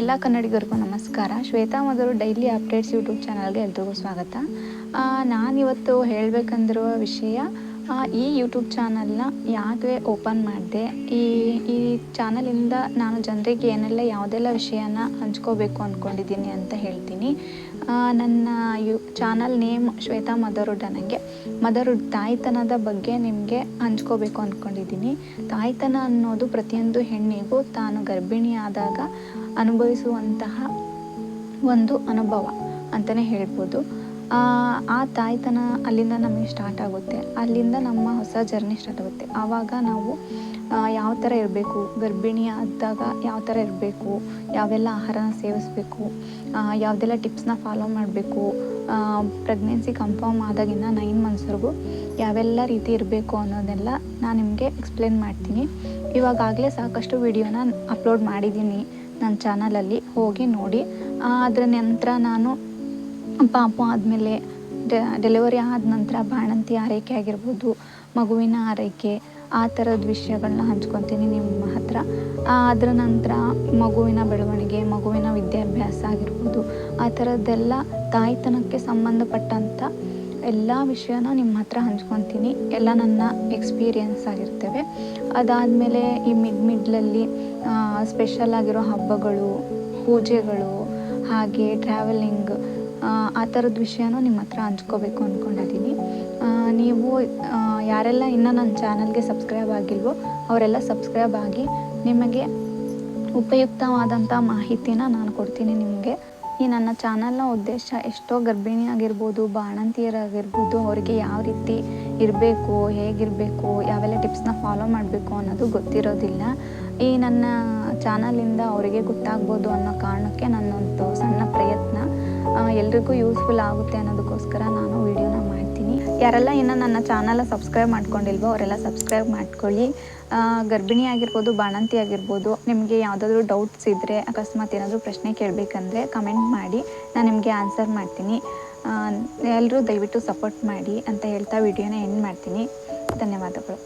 ಎಲ್ಲ ಕನ್ನಡಿಗರಿಗೂ ನಮಸ್ಕಾರ. Shweta motherhood daily updates YouTube ಚಾನಲ್ಗೆ ಎಲ್ರಿಗೂ ಸ್ವಾಗತ. ನಾನಿವತ್ತು ಹೇಳಬೇಕಂದಿರುವ ವಿಷಯ ಈ ಯೂಟ್ಯೂಬ್ ಚಾನಲ್ನ ಯಾಕೆ ಓಪನ್ ಮಾಡಿದೆ. ಈ ಈ ಚಾನಲಿಂದ ನಾನು ಜನರಿಗೆ ಏನೆಲ್ಲ ಯಾವುದೆಲ್ಲ ವಿಷಯನ ಹಂಚ್ಕೋಬೇಕು ಅಂದ್ಕೊಂಡಿದ್ದೀನಿ ಅಂತ ಹೇಳ್ತೀನಿ. ನನ್ನ you, channel name Shweta motherhood ನನಗೆ ಮದರುಡ್ ತಾಯ್ತನದ ಬಗ್ಗೆ ನಿಮಗೆ ಹಂಚ್ಕೋಬೇಕು ಅಂದ್ಕೊಂಡಿದ್ದೀನಿ ತಾಯ್ತನ ಅನ್ನೋದು ಪ್ರತಿಯೊಂದು ಹೆಣ್ಣಿಗೂ ತಾನು ಗರ್ಭಿಣಿ ಆದಾಗ ಅನುಭವಿಸುವಂತಹ ಒಂದು ಅನುಭವ ಅಂತಲೇ ಹೇಳ್ಬೋದು. ಆ, ಆ ತಾಯ್ತನ ಅಲ್ಲಿಂದ ನಮಗೆ ಸ್ಟಾರ್ಟ್ ಆಗುತ್ತೆ. ಅಲ್ಲಿಂದ ನಮ್ಮ ಹೊಸ ಜರ್ನಿ ಸ್ಟಾರ್ಟ್ ಆಗುತ್ತೆ. ಆವಾಗ ನಾವು ಯಾವ ಥರ ಇರಬೇಕು? ಗರ್ಭಿಣಿ ಆದಾಗ ಯಾವ ಥರ ಇರಬೇಕು? ಯಾವೆಲ್ಲ ಆಹಾರನ ಸೇವಿಸಬೇಕು? ಯಾವುದೆಲ್ಲ ಟಿಪ್ಸ್ನ ಫಾಲೋ ಮಾಡಬೇಕು? ಪ್ರೆಗ್ನೆನ್ಸಿ ಕನ್ಫರ್ಮ್ ಆದಾಗಿಂದ ನೈನ್ ಮಂತ್ಸ್ವರೆಗೂ ಯಾವೆಲ್ಲ ರೀತಿ ಇರಬೇಕು ಅನ್ನೋದೆಲ್ಲ ನಾನು ನಿಮಗೆ ಎಕ್ಸ್ಪ್ಲೇನ್ ಮಾಡ್ತೀನಿ. ಇವಾಗಾಗಲೇ ಸಾಕಷ್ಟು ವಿಡಿಯೋನ ಅಪ್ಲೋಡ್ ಮಾಡಿದ್ದೀನಿ ನನ್ನ ಚಾನಲಲ್ಲಿ ಹೋಗಿ ನೋಡಿ. ಅದರ ನಂತರ ನಾನು ಪಾಪ ಆದಮೇಲೆ ಡೆಲಿವರಿ ಆದ ನಂತರ ಬಾಣಂತಿ ಆರೈಕೆ ಆಗಿರ್ಬೋದು, ಮಗುವಿನ ಆರೈಕೆ ಆ ಥರದ ವಿಷಯಗಳನ್ನ ಹಂಚ್ಕೊತೀನಿ ನಿಮ್ಮ ಹತ್ರ. ಅದರ ನಂತರ ಮಗುವಿನ ಬೆಳವಣಿಗೆ, ಮಗುವಿನ ವಿದ್ಯಾಭ್ಯಾಸ ಆಗಿರ್ಬೋದು, ಆ ಥರದ್ದೆಲ್ಲ ತಾಯ್ತನಕ್ಕೆ ಸಂಬಂಧಪಟ್ಟಂಥ ಎಲ್ಲ ವಿಷಯನ ನಿಮ್ಮ ಹತ್ರ ಹಂಚ್ಕೊತೀನಿ. ಎಲ್ಲ ನನ್ನ ಎಕ್ಸ್ಪೀರಿಯನ್ಸ್ ಆಗಿರ್ತವೆ. ಅದಾದಮೇಲೆ ಈ ಮಿಡ್, ಮಿಡ್ಲಲ್ಲಿ ಸ್ಪೆಷಲ್ ಆಗಿರೋ ಹಬ್ಬಗಳು, ಪೂಜೆಗಳು, ಹಾಗೆ ಟ್ರಾವೆಲಿಂಗ್, ಆ ಥರದ ವಿಷಯನೂ ನಿಮ್ಮ ಹತ್ರ ಹಂಚ್ಕೋಬೇಕು ಅಂದ್ಕೊಂಡಿದ್ದೀನಿ ನೀವು ಯಾರೆಲ್ಲ ಇನ್ನೂ ನನ್ನ ಚಾನಲ್ಗೆ ಸಬ್ಸ್ಕ್ರೈಬ್ ಆಗಿಲ್ವೋ ಅವರೆಲ್ಲ ಸಬ್ಸ್ಕ್ರೈಬ್ ಆಗಿ ನಿಮಗೆ ಉಪಯುಕ್ತವಾದಂಥ ಮಾಹಿತಿನ ನಾನು ಕೊಡ್ತೀನಿ ನಿಮಗೆ. ಈ ನನ್ನ ಚಾನಲ್ನ ಉದ್ದೇಶ ಎಷ್ಟೋ ಗರ್ಭಿಣಿ ಆಗಿರ್ಬೋದು ಬಾಣಂತಿಯರಾಗಿರ್ಬೋದು ಅವರಿಗೆ ಯಾವ ರೀತಿ ಇರಬೇಕು, ಹೇಗಿರಬೇಕು, ಯಾವೆಲ್ಲ ಟಿಪ್ಸ್ನ ಫಾಲೋ ಮಾಡಬೇಕು ಅನ್ನೋದು ಗೊತ್ತಿರೋದಿಲ್ಲ. ಈ ನನ್ನ ಚಾನಲಿಂದ ಅವರಿಗೆ ಗೊತ್ತಾಗ್ಬೋದು ಅನ್ನೋ ಕಾರಣಕ್ಕೆ ನನ್ನೊಂದು ಸಣ್ಣ ಪ್ರಯತ್ನ ಎಲ್ರಿಗೂ ಯೂಸ್ಫುಲ್ ಆಗುತ್ತೆ ಅನ್ನೋದಕ್ಕೋಸ್ಕರ ನಾನು ಯಾರೆಲ್ಲ ಇನ್ನೂ ನನ್ನ ಚಾನಲ್ ಸಬ್ಸ್ಕ್ರೈಬ್ ಮಾಡ್ಕೊಂಡಿಲ್ವೋ ಅವರೆಲ್ಲ ಸಬ್ಸ್ಕ್ರೈಬ್ ಮಾಡ್ಕೊಳ್ಳಿ. ಗರ್ಭಿಣಿ ಆಗಿರ್ಬೋದು, ಬಾಣಂತಿ ಆಗಿರ್ಬೋದು, ನಿಮಗೆ ಯಾವುದಾದ್ರೂ ಡೌಟ್ಸ್ ಇದ್ದರೆ ಅಕಸ್ಮಾತ್ ಏನಾದರೂ ಪ್ರಶ್ನೆ ಕೇಳಬೇಕಂದ್ರೆ ಕಮೆಂಟ್ ಮಾಡಿ, ನಾನು ನಿಮಗೆ ಆನ್ಸರ್ ಮಾಡ್ತೀನಿ. ಎಲ್ಲರೂ ದಯವಿಟ್ಟು ಸಪೋರ್ಟ್ ಮಾಡಿ ಅಂತ ಹೇಳ್ತಾ ವಿಡಿಯೋನ ಎಂಡ್ ಮಾಡ್ತೀನಿ. ಧನ್ಯವಾದಗಳು.